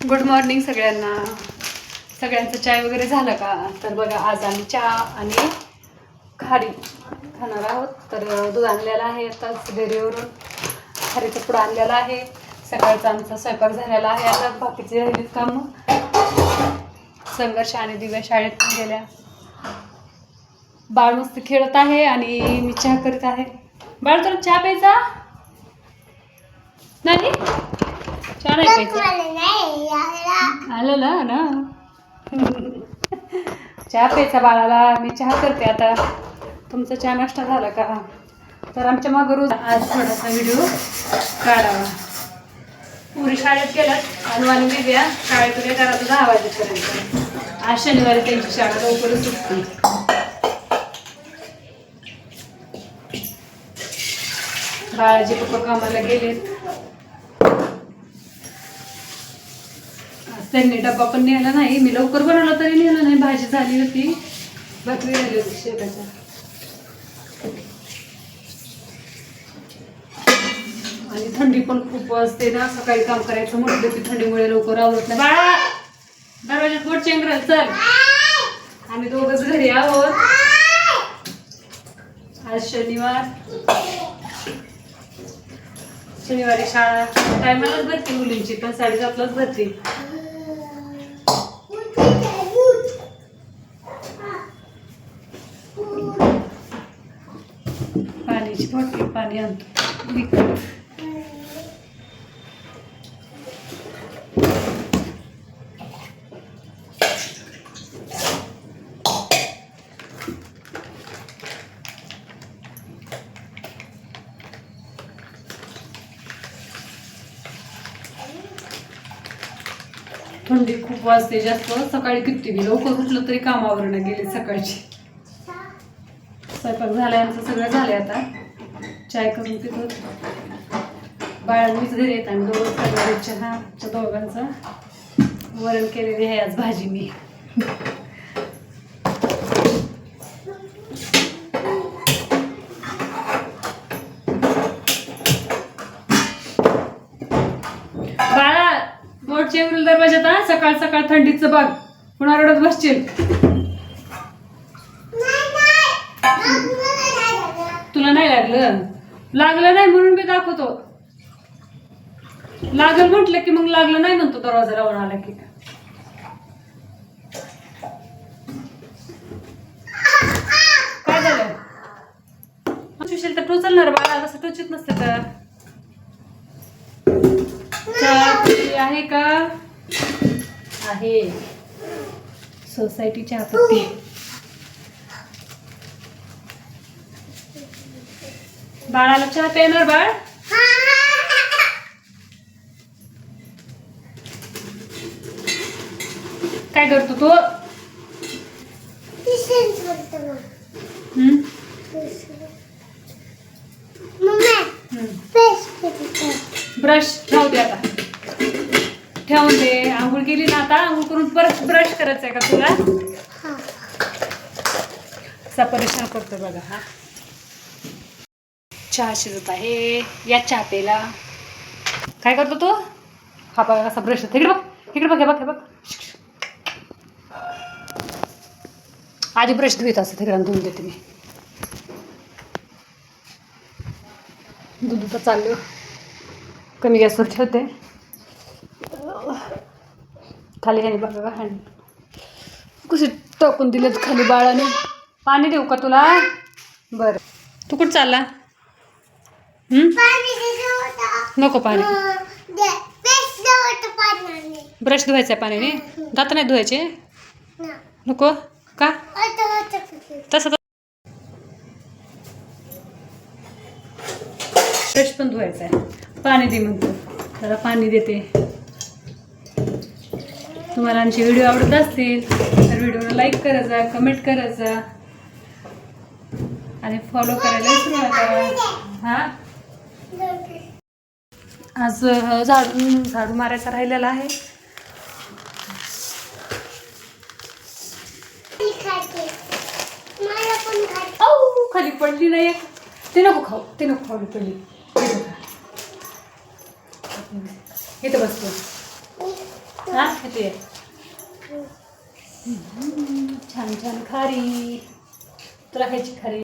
Good morning सगळ्यांना. सगळ्यांचं चाय वगैरे झालं का? तर बघा आज आम्ही चहा आणि खारी खाणार आहोत. तर दूध आणलेलं आहे आताच डेअरीवरून खारीचं पुढं आणलेलं आहे. सकाळचा आमचा स्वयंपाक झालेला आहे. आता बाकीचे राहिलेत कामं. संघर्ष आणि दिव्या शाळेत पण गेल्या. बाळ मस्त खेळत आहे आणि मी चहा करत आहे. बाळ तुला चहा प्यायचा? नाही? चहा नाही प्यायचा. आलं ना ना? चहा प्यायचा बाळाला. मी चहा करते आता. तुमचा चहा नाश्ता झाला का? तर आमच्या मग रोज आज थोडासा व्हिडिओ काढावा. पुरी शाळेत गेलात अनु आणि दिव्या शाळेतून येतात दहा वाजेपर्यंत. आज शनिवारी त्यांची शाळा लवकरच सुटते. बाळाजी पप्पा कामाला गेलेत. त्यांनी डब्बा पण नेला नाही. मी लवकर बनवला तरी नेलं नाही. भाजी झाली होती. भाकरी झाली होती शेताच्या. आणि थंडी पण खूप असते ना. सकाळी काम करायचं म्हटलं की थंडीमुळे लवकर आवडत नाही. बाळा! दरवाजात बोट चेंगरल चल. आम्ही दोघच घरी आहोत. आज शनिवार. शनिवारी शाळा. टायमालाच भरते मुलींची पण साडेसातलाच भरते. पाण्याची बॉटल पाणी आणतो. विकत. थंडी खूप वाजते जास्त. सकाळी किती बी लवकर उठलं तरी कामावर गेले सकाळची. स्वयंपाक झालाय आमचं सगळं झालंय आता. चाय करून पितो. बाळांनीच घरी येत आम्ही दोघं करणार चहा त्या दोघांचं. वरण केलेली आहे आज भाजी मी. बाळा मोठचे उरल दरवाजात सकाळ सकाळ थंडीचं बघ. पुन्हा रडत बसशील तुला नाही लागलं. लागलं नाही म्हणून मी दाखवतो. लागल म्हटलं की मग लागलं नाही म्हणतो दरवाजा लावून आला की. काय झालं? सुशील तर टोचलणार बाळा कसं टोचित नसतं तर. आहे का? आहे. सोसायटी आपत्ती बाळाला चहा प्यायणार बाळ? काय करतो तो. ब्रश राहू दे आता. ठेवून दे. आंघोळ केली ना आता? आंघोळ करून परत ब्रश करायचं आहे का तुला? असा परेशान करतो बघा हा. चहा शिजत आहे. या चहा पेला काय करतो तू? हा बघा कसा ब्रश इकडे बघ इकडे बघ हे बघ हे बघ. आधी ब्रश धुईत असं तिकडे धुवून देते मी. दूध तर चाललं कमी गॅसवर ठेवते. खाली ह्याने बघा का ह्याने. कसे टाकून दिलेत खाली बाळाने. पाणी देऊ का तुला? बरं. तू कुठं चालला? नको पाणी. ब्रश धुवायचा आहे पाण्याने दात नाही धुवायचे? नको? का? तसं ब्रश पण धुवायचा आहे पाणी दे म्हणतो. जरा पाणी देते. तुम्हाला आमचे व्हिडिओ आवडत असतील तर व्हिडिओला लाईक करत जा कमेंट करत जा. आणि फॉलो करायला विसरू नका. हा? आज झाडू झाडू मारायचा राहिलेला आहे. खाली पडली नाही एक. ते नको खाऊ ते नको खाऊ पडली इथं बसतो हा छान छान खारी. तुला खायची खारी?